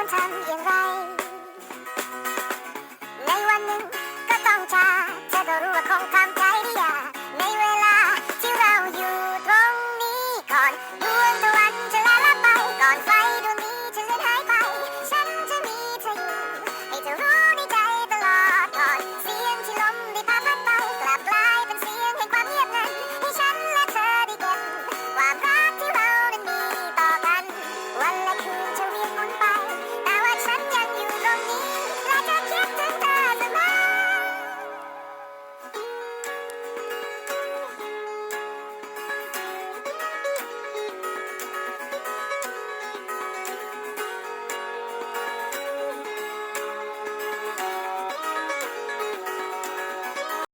ควรทำอย่างไร ในวันหนึ่งก็ต้องชาเธอก็รู้ว่าคงทำใจได้ยากในเวลาที่เราอยู่ตรงนี้ก่อนดวง